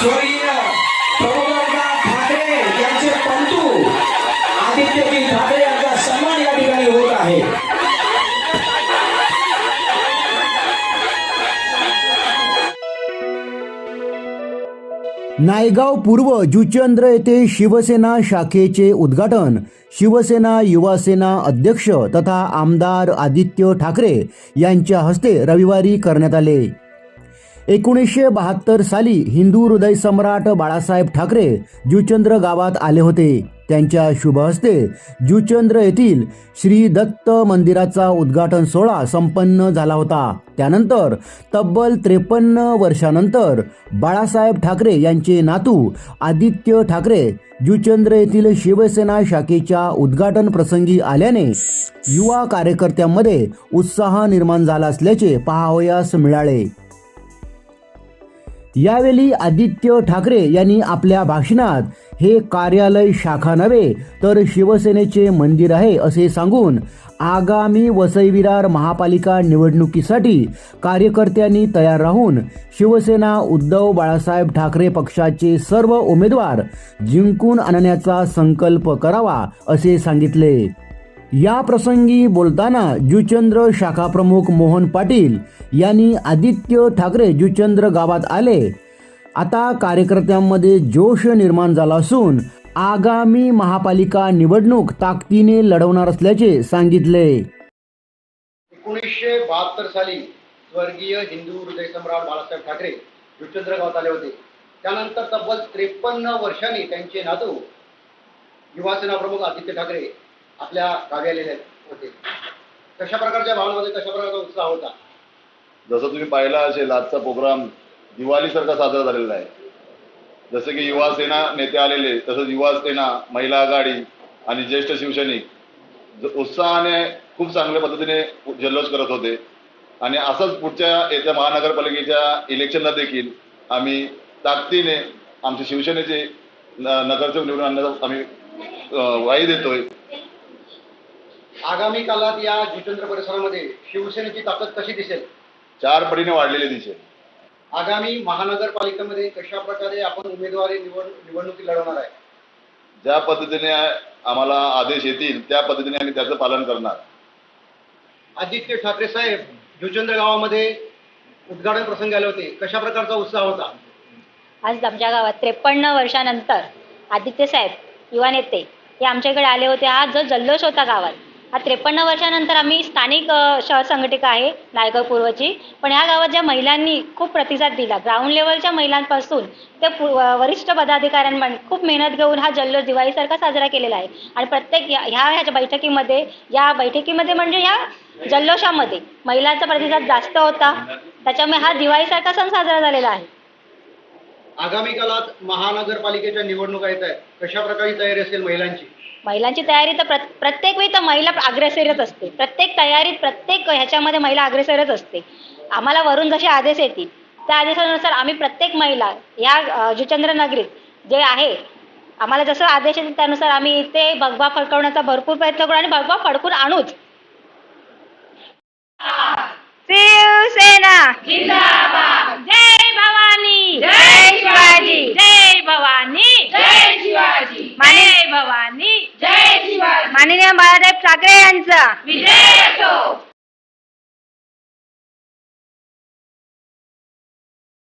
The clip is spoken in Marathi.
स्वर्गीय ठाकरे यांचे पंतू आदित्यजी ठाकरे यांचा सन्मान या ठिकाणी होत आहे. नायगाव पूर्व जुचंद्र येथे शिवसेना शाखेचे उद्घाटन. शिवसेना युवासेना अध्यक्ष तथा आमदार आदित्य ठाकरे यांच्या हस्ते रविवारी करण्यात आले. एकोणीसशे बहात्तर साली हिंदू हृदय सम्राट बाळासाहेब ठाकरे जुचंद्र गावात आले होते. त्यांच्या शुभ हस्ते जुचंद्र येथील श्री दत्त मंदिराचा उद्घाटन सोहळा संपन्न झाला होता. त्यानंतर तब्बल त्रेपन्न वर्षानंतर बाळासाहेब ठाकरे यांचे नातू आदित्य ठाकरे जुचंद्र येथील शिवसेना शाखेच्या उद्घाटन प्रसंगी आल्याने युवा कार्यकर्त्यांमध्ये उत्साह निर्माण झाला असल्याचे पाहावयास मिळाले. यावेळी आदित्य ठाकरे यांनी आपल्या भाषणात हे कार्यालय शाखा नव्हे तर शिवसेनेचे मंदिर आहे असे सांगून आगामी वसई विरार महापालिका निवडणुकीसाठी कार्यकर्त्यांनी तयार राहून शिवसेना उद्धव बाळासाहेब ठाकरे पक्षाचे सर्व उमेदवार जिंकून आणण्याचा संकल्प करावा असे सांगितले. या प्रसंगी बोलताना जुचंद्र शाखा प्रमुख मोहन पाटील यांनी आदित्य ठाकरे जुचंद्र गावात आले. आता कार्यकर्त्यांमध्ये जोश निर्माण झाला असून आगामी महापालिका निवडणूक ताकदीने लढवणार असल्याचे सांगितले. एकोणीसशे बहात्तर साली स्वर्गीय हिंदू हृदय सम्राट बाळासाहेब ठाकरे जुचंद्र गावात आले होते. त्यानंतर तब्बल त्रेपन्न वर्षांनी त्यांचे नातू युवासेना प्रमुख आदित्य ठाकरे आपल्या गावी आलेले होते. कशा प्रकारच्या भावनामध्ये कशा प्रकारचा उत्साह होता? जसं तुम्ही पाहिला असेल आजचा प्रोग्राम दिवाळीसारखा साजरा झालेला आहे. जसं की युवा सेना नेते आलेले तसंच युवा सेना महिला आघाडी आणि ज्येष्ठ शिवसैनिक उत्साहाने खूप चांगल्या पद्धतीने जल्लोष करत होते. आणि असंच पुढच्या येत्या महानगरपालिकेच्या इलेक्शनला देखील आम्ही ताकदीने आमचे शिवसेनेचे न- नगरसेवक निवडून आणण्याचा आम्ही वाई देतोय. आगामी काळात या जुचंद्र परिसरामध्ये शिवसेनेची ताकद कशी दिसेल? चार पटीने वाढलेले दिसेल. आगामी महानगरपालिकेमध्ये कशा प्रकारे आपण उमेदवारी निवड निवडणुकी लढवणार आहे? ज्या पद्धतीने आम्हाला आदेश येतील त्या पद्धतीने आम्ही त्याचं पालन करणार. आदित्य ठाकरे साहेब जुचंद्र गावामध्ये उद्घाटन प्रसंगी आले होते. कशा प्रकारचा उत्साह होता? आज आमच्या गावात त्रेपन्न वर्षानंतर आदित्य साहेब युवा नेते हे आमच्याकडे आले होते. हा जो जल्लोष होता गावात. हा त्रेपन्न वर्षानंतर आम्ही स्थानिक सहसंघटिका शहर आहे नायगाव पूर्वची पण ह्या गावात ज्या महिलांनी खूप प्रतिसाद दिला ग्राउंड लेवलच्या महिलांपासून ते पु- वरिष्ठ पदाधिकाऱ्यांपर्यंत खूप मेहनत घेऊन हा जल्लोष दिवाळीसारखा साजरा केलेला आहे. आणि प्रत्येक या- ह्या ह्याच्या बैठकीमध्ये या बैठकीमध्ये म्हणजे ह्या जल्लोषामध्ये महिलांचा प्रतिसाद जास्त होता. त्याच्यामुळे हा दिवाळीसारखा सण साजरा झालेला आहे. आगामी काळात महानगरपालिकेच्या निवडणुका येत आहेत. कशा प्रकारची तयारी असेल महिलांची? महिलांची तयारी तर प्रत प्रत्येक वेळी तर महिला अग्रेसरच असते. प्रत्येक तयारीत प्रत्येक ह्याच्यामध्ये महिला अग्रेसरच असते. आम्हाला वरून जसे आदेश येतील त्या आदेशानुसार आम्ही प्रत्येक महिला या जुचंद्र नगरीत जे आहे आम्हाला जसं आदेश येतील त्यानुसार आम्ही इथे भगवा फडकवण्याचा भरपूर प्रयत्न करू आणि भगवा फडकून आणूच. शिवसेना. माननीय बाळासाहेब ठाकरे यांचा. विजय असो.